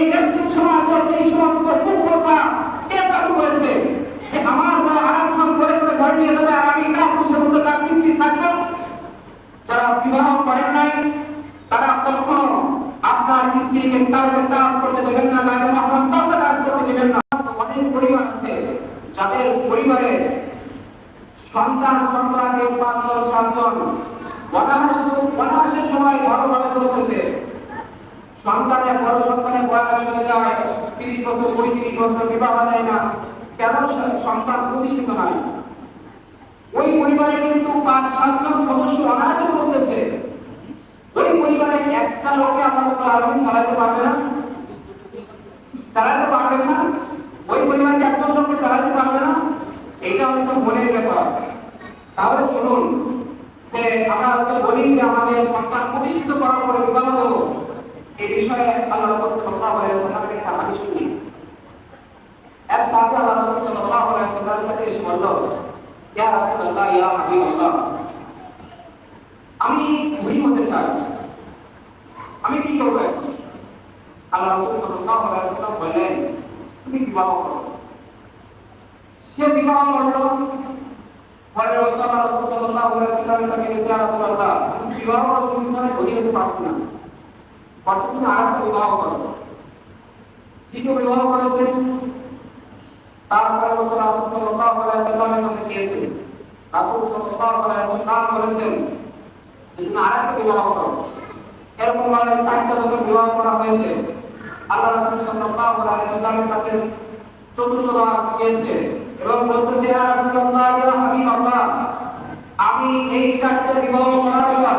এই মুসলিম সমাজের এই সমস্ত কুপ্রথা কে চালু করেছে? যে আমার বউ আরামসন করে করে ঘর নিয়ে যাবে আর আমি না পুরুষের মতো না কিস্তি থাকব? যারা বিবাহ করেন নাই, তারা কখনো আপনার স্ত্রীকে তাহলে কাজ করতে দেবেন না না আপনার তাহলে কাজ করতে দেবেন না। অনেক পরিবার আছে যাদের পরিবারে সন্তান, সন্তানকে পাঁচজন, সাতজন, অনাহাসে অনাহাসের সময় ভালোভাবে চলতেছে। সন্তানের বড় সন্তানের বয়স হয়ে যায়, তিরিশ বছর, পঁয়ত্রিশ বছর, বিবাহ দেয় না, কেন সন্তান প্রতিষ্ঠিত হয়? ওই পরিবারে কিন্তু পাঁচ, সাতজন সদস্য অনায়াসে বলতেছে, ওই পরিবারে একটা লোককে তাআলা আলামিন চালাতে পারবে না। চালাতে পারবেন না? ওই পরিবারকে একজন লোককে চালাতে পারবে না? এটা হচ্ছে মনের ব্যাপার। তাহলে শুনুন, যে আমরা হচ্ছে বলি যে আমাদের সন্তান প্রতিষ্ঠিত করার পরে বিবাহ দেবো। এই বিষয়ে আল্লাহ রাসূল সাল্লাল্লাহু আলাইহি ওয়াসাল্লামের একটা হাদিস শুনি। এক সাহাবী আল্লাহ রাসূল সাল্লাল্লাহু আলাইহি ওয়াসাল্লামের কাছে এসে বলল, ইয়া রাসূলুল্লাহ, ইয়া হাবিবাল্লাহ, আমি ধনী হতে চাই। আমি কি করব? আল্লাহ রাসূল সাল্লাল্লাহু আলাইহি ওয়াসাল্লাম বললেন, তুমি বিবাহ করো। সে বিবাহ করল। পরে রাসূল সাল্লাল্লাহু আলাইহি ওয়াসাল্লামের কাছে গেছে রাসূলুল্লাহ বিবাহ করেছি কিন্তু ধনী হতে পারছি না। পারছি তুমি আর বিবাহ করো। দ্বিতীয় বিবাহ করেছে। তারপরে রাসূল রাসূল সাল্লাল্লাহু আলাইহি ওয়াসাল্লামের কাছে গিয়েছে। রাসূল সাল্লাল্লাহু আলাইহি ওয়াসাল্লাম বলেছেন যে তুমি আর বিবাহ করো। এরকম মানে চারটা যখন বিবাহ করা হয়েছে, আল্লাহ রাসূল সাল্লাল্লাহু আলাইহি ওয়াসাল্লামের কাছে চতুর্থবার গিয়েছে এবং বলতেছে, ইয়া রাসূলুল্লাহ, ইয়া হাবিবাল্লাহ, আমি এই চারটে বিবাহ করার পর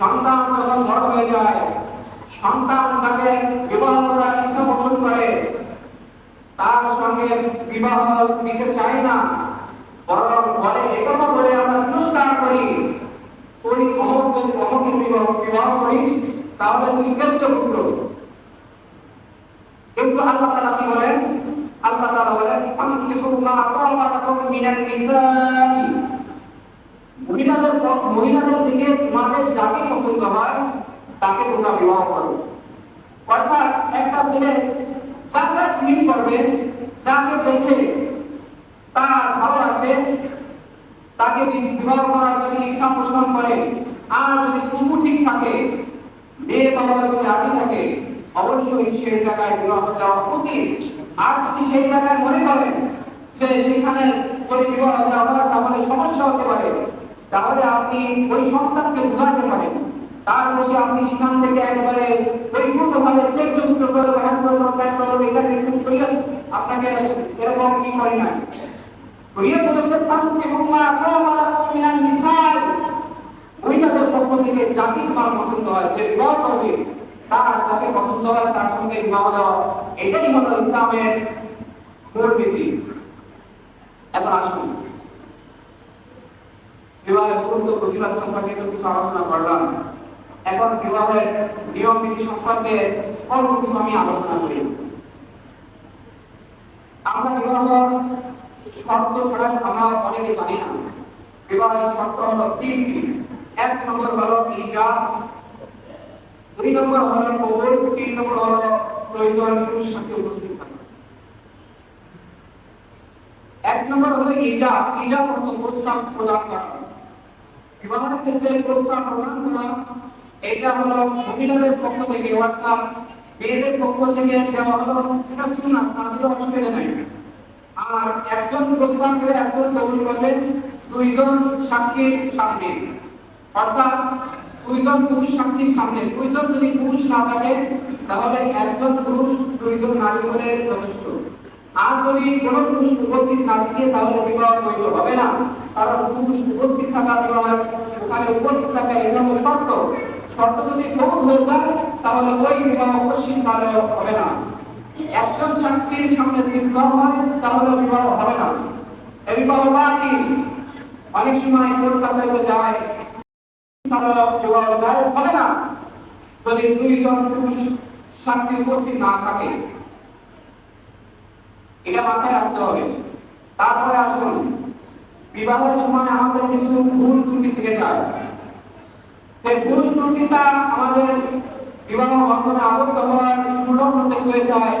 সন্তান যখন বড় হয়ে যায়, সন্তান যাকে বিবাহ করার ইচ্ছা পোষণ করে। তার সঙ্গে বিবাহ দিতে চায় না। বরং বলে একথা বলে আমরা তিরস্কার করি। তুই অমক যদি অমকের বিবাহ বিবাহ করিস, তাহলে তুই বেচ্চ পুত্র? কিন্তু আল্লাহ তালা কি বলেন? আল্লাহ তালা বলেন ফানকিহু মা তাবা লাকুম মিনান নিসাই। মহিলাদের মহিলাদের থেকে তোমাদের যাকে পছন্দ হয়, তাকে তোমরা বিবাহ করো। অর্থাৎ একটা ছেলে যাকে ফিল করবে যাকে দেখে তার ভালো লাগবে, তাকে বিবাহ করার যদি ইচ্ছা পোষণ করে, আর যদি কুমু ঠিক থাকে, মেয়ে বাবা যদি রাজি থাকে, অবশ্যই সেই জায়গায় বিবাহ যাওয়া উচিত। আর যদি সেই জায়গায় মনে করেন যে সেখানে যদি বিবাহ দেওয়া হয়, তাহলে সমস্যা হতে পারে। তাহলে আপনি ওই সন্তানকে বুঝাতে পারেন। তার বেশি আপনি সেখান থেকে একেবারে পরিপূর্ণভাবে তেজযুক্ত করে হ্যান করব ত্যাগ করব এটা কিন্তু শরীয়ত আপনাকে এরকম কি করে না। শরীয়ত বলেছে পান্তি হুমা কমালা মিনান নিসাই। মহিলাদের পক্ষ থেকে যাকে তোমার পছন্দ হয়, যে বিবাহ করবে, তার যাকে পছন্দ হয়, তার সঙ্গে বিবাহ দেওয়া। এটাই হলো ইসলামের মূল নীতি। এখন আসুন। বিবাহের গুরুত্ব ফজিলত সম্পর্কে তো কিছু আলোচনা করলাম। এখন বিবাহের নিয়ম নীতি সম্পর্কে অল্প কিছু আমি আলোচনা করি। আমরা বিবাহ শর্ত ছাড়া আমরা অনেকে জানি না। বিবাহের শর্ত হলো তিনটি। এক নম্বর হলো ইজাব দুই নম্বর হলো কবুল, তিন নম্বর হলো প্রয়োজন পুরুষ সাথে উপস্থিত এক নম্বর হলো ইজাব ইজাব প্রস্তাব প্রদান করা। বিবাহের ক্ষেত্রে প্রস্তাব প্রদান করা, এটা হলো মহিলাদের পক্ষ থেকে, অর্থাৎ মেয়েদের পক্ষ থেকে দেওয়া হলো, এটা সুন্নাত তাদের অসুবিধা নাই। আর একজন প্রস্তাব করে একজন কবুল করবেন, দুইজন সাক্ষীর সামনে। অর্থাৎ দুইজন পুরুষ সাক্ষীর সামনে। দুইজন যদি পুরুষ না থাকে, তাহলে একজন পুরুষ, দুইজন নারী হলে যথেষ্ট। আর যদি কোন পুরুষ উপস্থিত না থাকে, তাহলে বিবাহ বৈধ হবে না। কারণ উপস্থিত থাকা বিবাহ ওখানে উপস্থিত থাকা এটা হলো শর্ত শর্ত যদি ভুল হয়ে যায়, তাহলে ওই বিবাহ কালেও হবে না। একজন সাক্ষীর সামনে বিবাহ হয় তাহলে বিবাহ হবে না। এই বিবাহ বা কি? অনেক সময় কোর্ট কাছারিতে যায় জায়েজ হবে না। যদি দুইজন পুরুষ সাক্ষী উপস্থিত না থাকে, এটা মাথায় রাখতে হবে। তারপরে আসুন বিবাহের সময় আমাদের কিছু ভুল ত্রুটি থেকে যায়। সেই ভুল ত্রুটিটা আমাদের বিবাহ বন্ধনে আবদ্ধ হওয়ার সুলভ থেকে হয়ে যায়।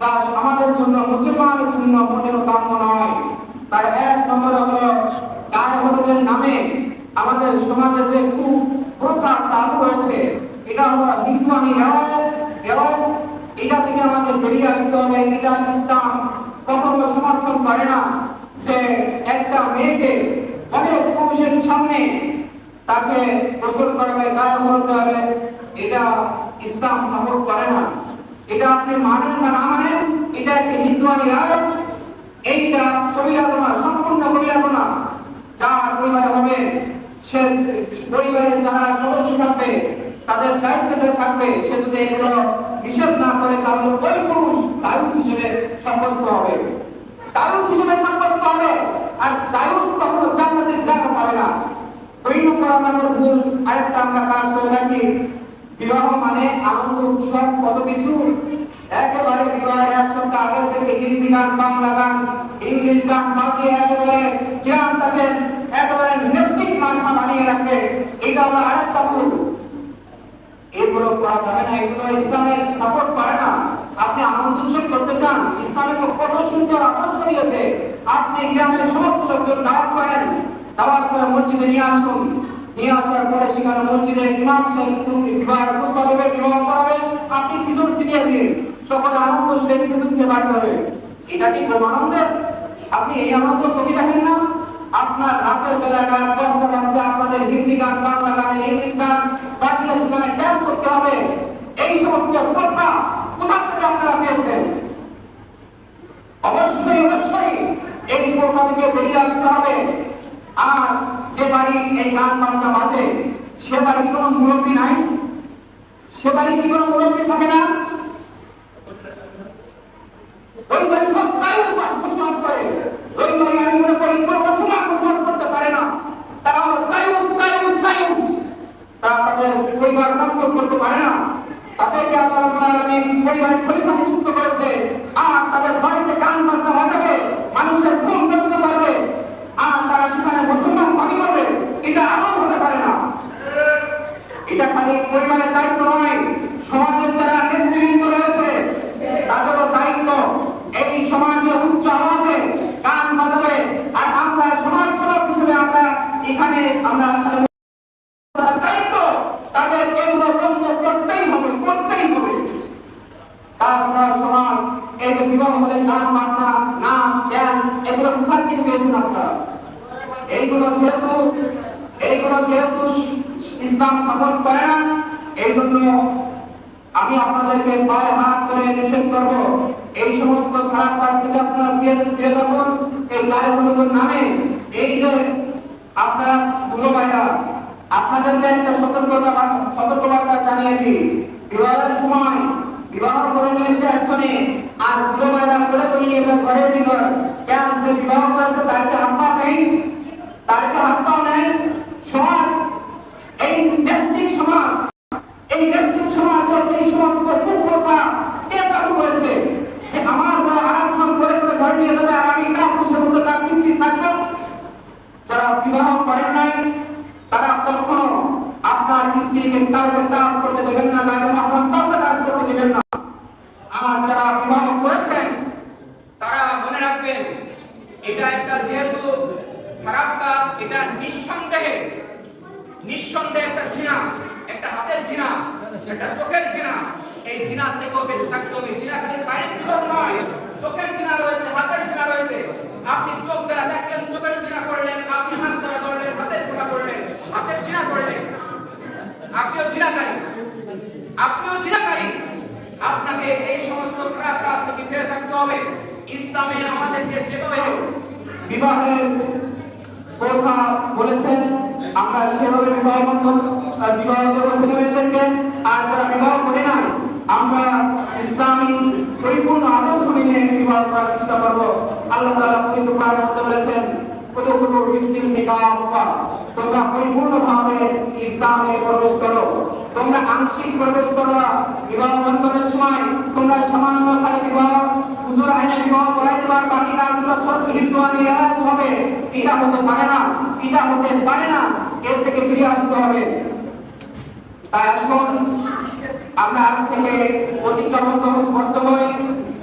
তা আমাদের জন্য, মুসলমানের জন্য মোটেও কাম্য নয়। তার এক নম্বরে হলো গায়ে হলুদের নামে আমাদের সমাজে যে কু প্রথা চালু হয়েছে, এটা হলো হিন্দু আমি এটা থেকে আমাদের বেরিয়ে আসতে হবে। এটা ইসলাম কখনো সমর্থন করে না। যে একটা মেয়েকে অনেক পুরুষের সামনে তাকে গোসল করাবে, গায়ে হলুদ হবে এটা ইসলাম সাপোর্ট করে না। এটা আপনি মানেন বা না মানেন, এটা একটা হিন্দু রাজ এইটা সম্পূর্ণ যার পরিবারে হবে, সে পরিবারের যারা সদস্য থাকবে, তাদের দায়িত্বে থাকবে, সে যদি এগুলো হিসেব না করে, তাহলে ওই পুরুষ দায়ুষ হিসেবে হবে দায়ুষ হিসেবে সাব্যস্ত হবে আর দায়ুষ কখনো জান্নাতের জায়গা পাবে না। দুই নম্বর আমাদের ভুল, আরেকটা আমরা কাজ করে থাকি। বিবাহ মানে আনন্দ, উৎসব, কত কিছু। একেবারে বিবাহের এক সপ্তাহ আগে থেকে হিন্দি গান, বাংলা গান, ইংলিশ গান বাজিয়ে একেবারে গ্রামটাকে একেবারে নেস্টিক মাথা বানিয়ে রাখে। এটা হলো আরেকটা ভুল। এগুলো করা যাবে না, এগুলো ইসলামের সাপোর্ট করে না। আপনি উৎসব করতে চান ইসলামে তো কত সুন্দর আদর্শ দিয়েছে আপনি গ্রামের সমস্ত লোকজন দাওয়াত করেন, দাওয়াত করে মসজিদে নিয়ে আসুন। নিয়ে আসার পরে সেখানে মসজিদে ইমাম সাহেব বিবাহ খুতবা বিবাহ করাবে, আপনি কিশোর ছিনিয়ে দিন, সকলে আনন্দ, সেই কিছুকে বাড়ি হবে এটা কি কম আনন্দের? আপনি এই আনন্দ ছবি দেখেন না? আপনার রাতের বেলা রাত দশটা বাজতে আপনাদের হিন্দি গান, বাংলা গান, ইংলিশ গান, বাজিয়ে সেখানে ড্যান্স করতে হবে। এই সমস্ত কথা কোথা আপনারা পেয়েছেন অবশ্যই অবশ্যই এই প্রথা থেকে বেরিয়ে আসতে হবে। আর যে বাড়ি এই গান বাজনা বাজে, সে বাড়ি কোনো মুরব্বী নাই? সে বাড়ি কি কোনো মুরব্বী থাকে না? তাই তারা হলো তাইউ তারা তাদের পরিবার করতে পারে না। তাদেরকে আল্লাহ রাব্বুল নিযুক্ত করেছে। আর তাদের বাড়িতে গান বাজনা বাজাবে, মানুষের ঘুম নষ্ট করবে আর তারা সেখানে মুসলমান দাবি করবে। এটা আমল হতে পারে না। এটা খালি পরিবারের দায়িত্ব নয়, সমাজের যারা নেতৃবৃন্দ রয়েছে, তাদেরও দায়িত্ব। এই সমাজে উচ্চ আওয়াজে গান বাজাবে, আর আমরা সমাজ সেবক হিসেবে আমরা এখানে আমরা দায়িত্ব তাদের এগুলো বন্ধ করতেই হবে করতেই হবে তাছাড়া সমাজ এই যে বিবাহ হলে গান বাজনা নাচ ড্যান্স এগুলো পেয়েছেন আপনারা এইগুলো যেহেতু এইগুলো যেহেতু ইসলাম সাপোর্ট করে না এই জন্য আমি আপনাদেরকে পায়ে হাত ধরে নিষেধ করব এই সমস্ত খারাপ কাজ থেকে আপনারা ফিরে থাকুন এই গায়ে হলুদের নামে এই যে আপনারা বুঝো ভাইরা আপনাদেরকে একটা সতর্কতা সতর্কবার্তা জানিয়ে দিই বিবাহের সময় বিবাহ করে নিয়ে এসে একজনে আর বুড়ো ভাইরা কোলে করে নিয়ে এসে ঘরের ভিতর। কেন যে বিবাহ করেছে তাকে হাত পা নেই। তাকে হাত পা নেই। সমাজ, এই ব্যক্তিক সমাজ, এই ব্যক্তিক সমাজের এই সমস্ত কুপ্রথা কে চালু করেছে? যে আমার বউ আরামসম করে করে ঘর নিয়ে যাবে, আর আমি কাপুরুষের মতো তার স্ত্রী থাকব যারা বিবাহ করেন নাই, তারা কখনো আপনার স্ত্রীকে কাউকে কাজ করতে দেবেন না গায়ে মহান কাউকে কাজ করতে দেবেন না আমার যারা বিবাহ করেছেন তারা মনে রাখবেন এটা একটা যেহেতু খারাপ কাজ এটা নিঃসন্দেহে নিঃসন্দেহে একটা জিনা, একটা হাতের জিনা, একটা চোখের জিনা। এই জিনা থেকেও বেঁচে থাকতে হবে। জিনা খালি শারীরিক নয়, চোখের জিনা রয়েছে, হাতের জিনা রয়েছে। আপনি চোখ দ্বারা দেখলেন, চোখের জিনা করলেন, আপনি হাত দ্বারা করলেন হাতের ফোঁটা করলেন, হাতের জিনা করলেন। আপনিও জিনাকারী। আপনিও জিনাকারী। আপনাকে এই সমস্ত খারাপ কাজ থেকে ফিরে থাকতে হবে। ইসলামে আমাদেরকে যেভাবে বিবাহের কথা বলেছেন আমরা সেভাবে বিবাহ বন্ধন বিবাহ ছেলে মেয়েদেরকে আর যারা বিবাহ করে নাই, আমরা ইসলামী পরিপূর্ণ আদর্শ মেনে বিবাহ করার চেষ্টা করব। আল্লাহ তালা কিন্তু কোরআনের মধ্যে বলেছেন কুতুকুতু বিসিল নিকাফা তোমরা পরিপূর্ণভাবে ইসলামে প্রবেশ করো। তোমরা আংশিক প্রবেশ করো বিবাহ বন্ধনের সময় তোমরা সামান্য খালি বিবাহ সব হবে। এটা হতে পারে না এটা হতে পারে না, এর থেকে ফিরে আসতে হবে। তাই আসুন, আমরা আজ থেকে প্রতিজ্ঞাবদ্ধ করতে হই।